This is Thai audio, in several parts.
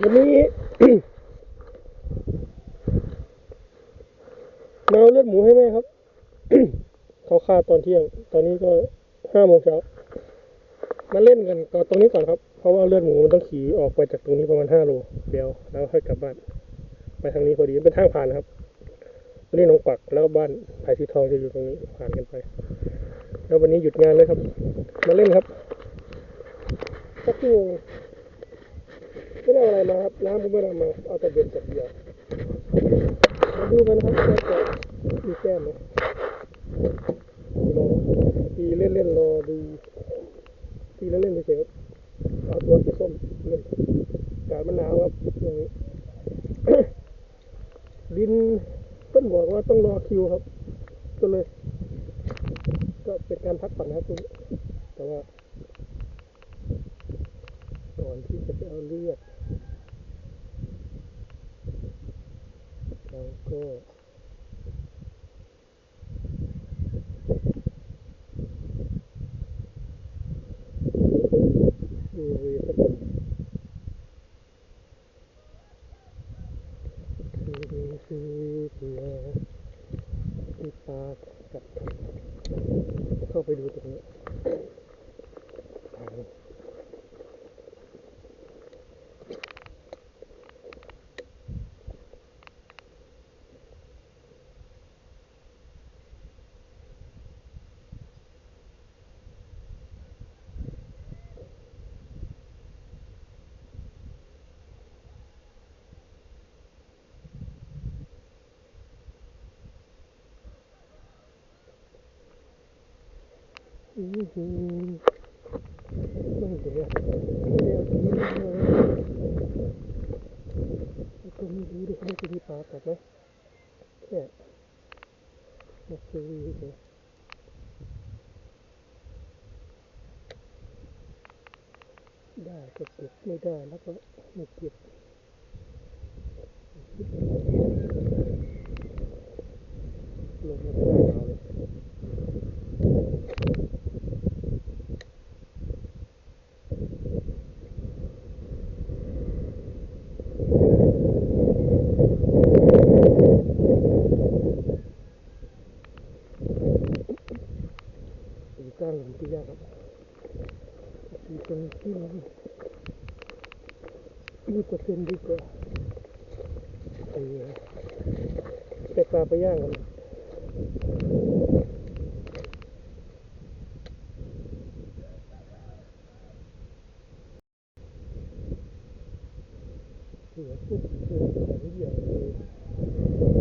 วันนี้มาเอาเลือดหมูให้แม่ครับ เขาฆ่าตอนเที่ยง ตอนนี้ก็ห้าโมงเช้ามาเล่นกันก่อนตรงนี้ก่อนครับ เพราะว่าเลือดหมูมันต้องขี่ออกไปจากตรงนี้ประมาณห้าโลเดียวแล้วค่อยกลับบ้าน ไปทางนี้พอดีเป็นทางผ่านนะครับตรงนี้หนองปักแล้วก็บ้านไผ่สีทองจะอยู่ตรงนี้ผ่านกันไป แล้ววันนี้หยุดงานเลยครับ มาเล่นครับสักชั่วโมง ไม่ได้อาอะไรมาครับน้ำก็ไม่ได้มาเอาแต่เบ็ดกับเหยื่อมาดูกันครับว่าจะมีแก้มไหมลอตีเล่นๆรอดูตีเล่นๆเฉยๆครับเอาตัวสีส้มเล่นอากาศมันหนาวครับช่วงนี้ดินเพิ่นบอกว่าต้องรอคิวครับ ก็เลย ก็เป็นการพักผ่อนนะครับคุณแต่ว่าก่อนที่จะไปเอาเลือด เราก็ดูเวสักคนคือคือคือที่ปลากับ เข้าไปดูตรงนี้ทาง อือหือไม่เดี๋ยวไม่ได้เอาตรงนี้มาเอาตรงนี้ดูดิไม่จะมีปลากัดไหมแค่มาซื้อเฉยได้ก็เก็บไม่ได้แล้วก็ไม่เก็บลงมาได้เอาเลย ตีก้างหลุมที่ยากครับตีตรงที่มันยี่เปอร์เซ็นต์ดีกว่าแต่ปลาไปย่างกันเสือปุ๊บเสือแต่ไม่ใหญ่เลย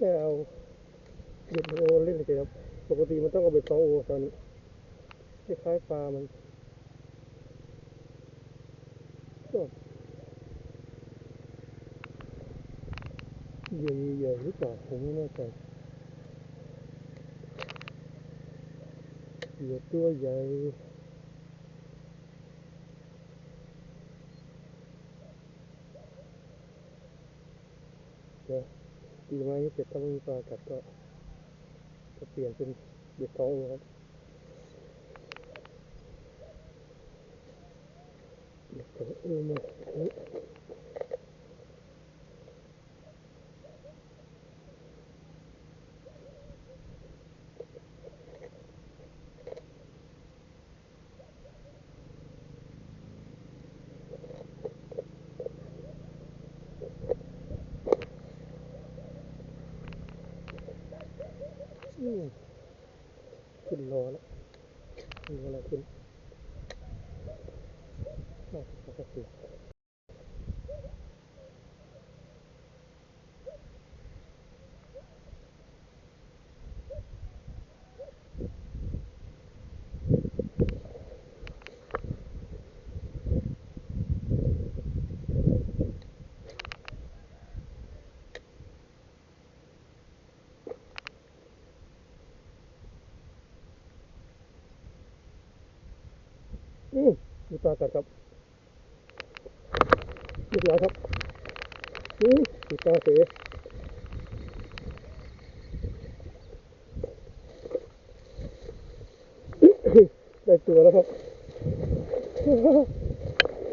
แค่เอาเบ็ดโอเล่นเฉยๆครับ ปกติมันต้องเอาเบ็ดสองโอตอนนี้คล้ายปลามันก็เหยื่ใหญ่ๆหรือเปล่าผมไม่แน่ใจเหยื่อตัวใหญ่เดี๋ยว ดีไม้นี้เสร็จถ้าไม่มีปลากัดก็จะเปลี่ยนเป็นเบ็ดท้องครับเบ็ดท้องเออมานี่ อืมขึ้นรอแล้วมีอะไรขึ้นน่าจะปกติ อืมมีปลากัดครับเรียบร้อยครับอืมมีปลาเสได้ตัวแล้วครับ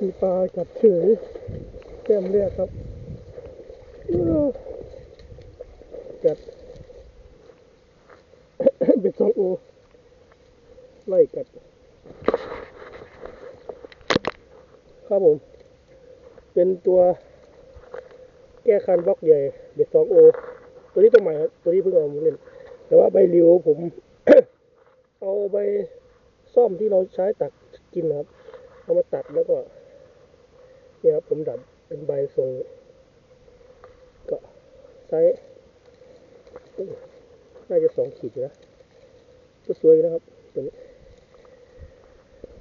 มีปลากัดเฉยแก้มเรียกครับกัดเบ็ดสองโอไล่กัด ครับผม เป็นตัวแก้คันบล็อกใหญ่เบ็ดสองโอตัวนี้ตัวใหม่ครับตัวนี้เพิ่งเอามาเล่นแต่ว่าใบริวผม เอาใบซ่อมที่เราใช้ตักกินครับ เอามาตัดแล้วก็ เนี่ยครับผมดัดเป็นใบทรงก็ไซส์น่าจะสองขีดนะก็สวยอยู่นะครับตัวนี้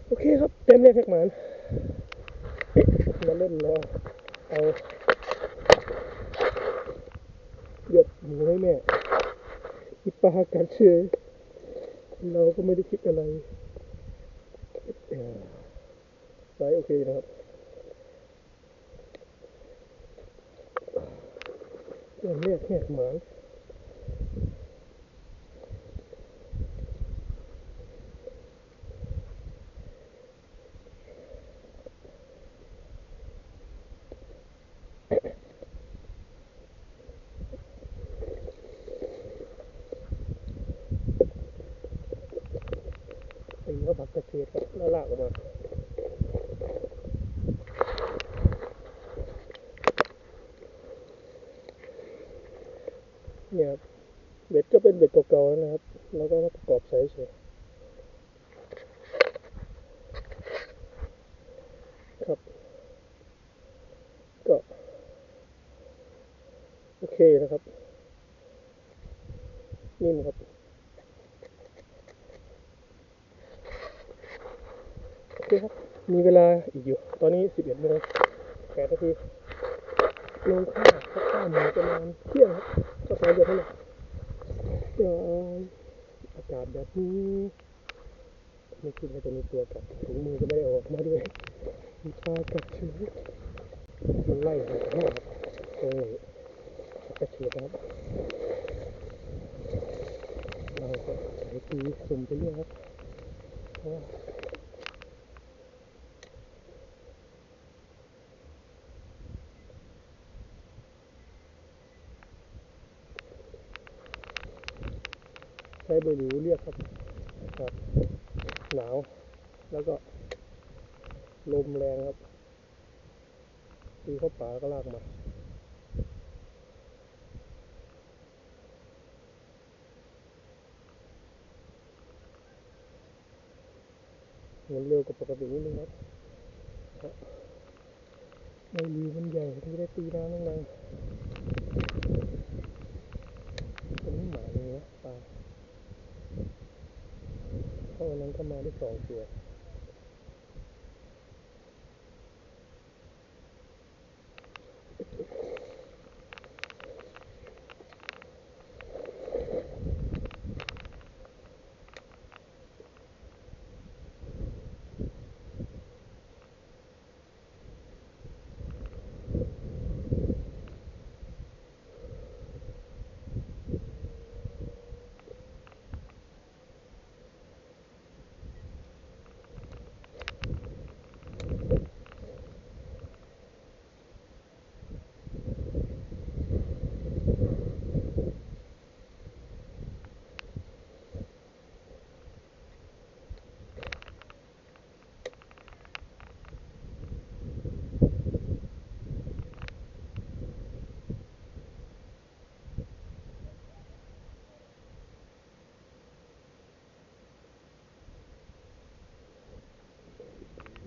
โอเคครับ เต็มเลยแพ็กหมาน มาเล่นรอเอาหยดหมูให้แม่มีปลากัดเฉยเราก็ไม่ได้คิดอะไรไซส์โอเคนะครับเริ่มแรกแหกหมาน ตีก็ผักกระเฉดครับแล้วลากออกมาเนี่ยครับเบ็ดก็เป็นเบ็ดเก่าๆนะครับ แล้วก็มาประกอบไซส์เฉยครับ ก็ โอเคนะครับ นิ่มครับ โอ เคครับ มีเวลาอีกอยู่ ตอนนี้11โมง8นาทีลงข้าวข้าวหมูประมาณเที่ยงครับก็สายเดือดเท่าไหร่เดี๋ยวอากาศแบบนี้ไม่คิดว่าจะมีตัวกัดถุงมือก็ไม่ได้ออกมาด้วยมีปลากัดเฉยมันไล่หาแห้ครับตรงนี้กระเฉียดครับเราก็ใส่ตีสุ่มไปเรื่อยครับเพราะว่า ใช้เบอร์หลิวเรียกครับอากาศหนาว แล้วก็ลมแรงครับตีเข้าป่าก็ลากมามันเร็วกว่าปกตินิดนึงครับครับใบรีมันใหญ่ถึงได้ตีน้ำแรงๆตัวนี้หมาเลยนะปลา เขาะวันนั้นก็มาได้สองตัว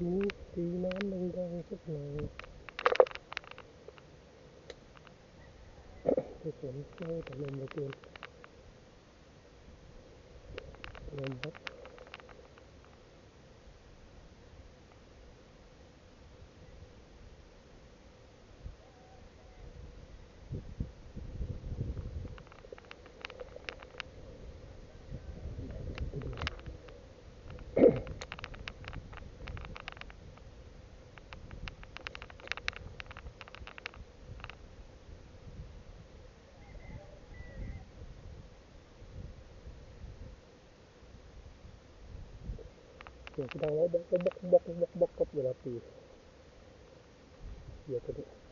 นี้ตีน้ำดังๆสักหน่อยดูฝนโอ้แต่ลมเหลือเกินลมครับเสียงดั งแล้วบกบกบกบ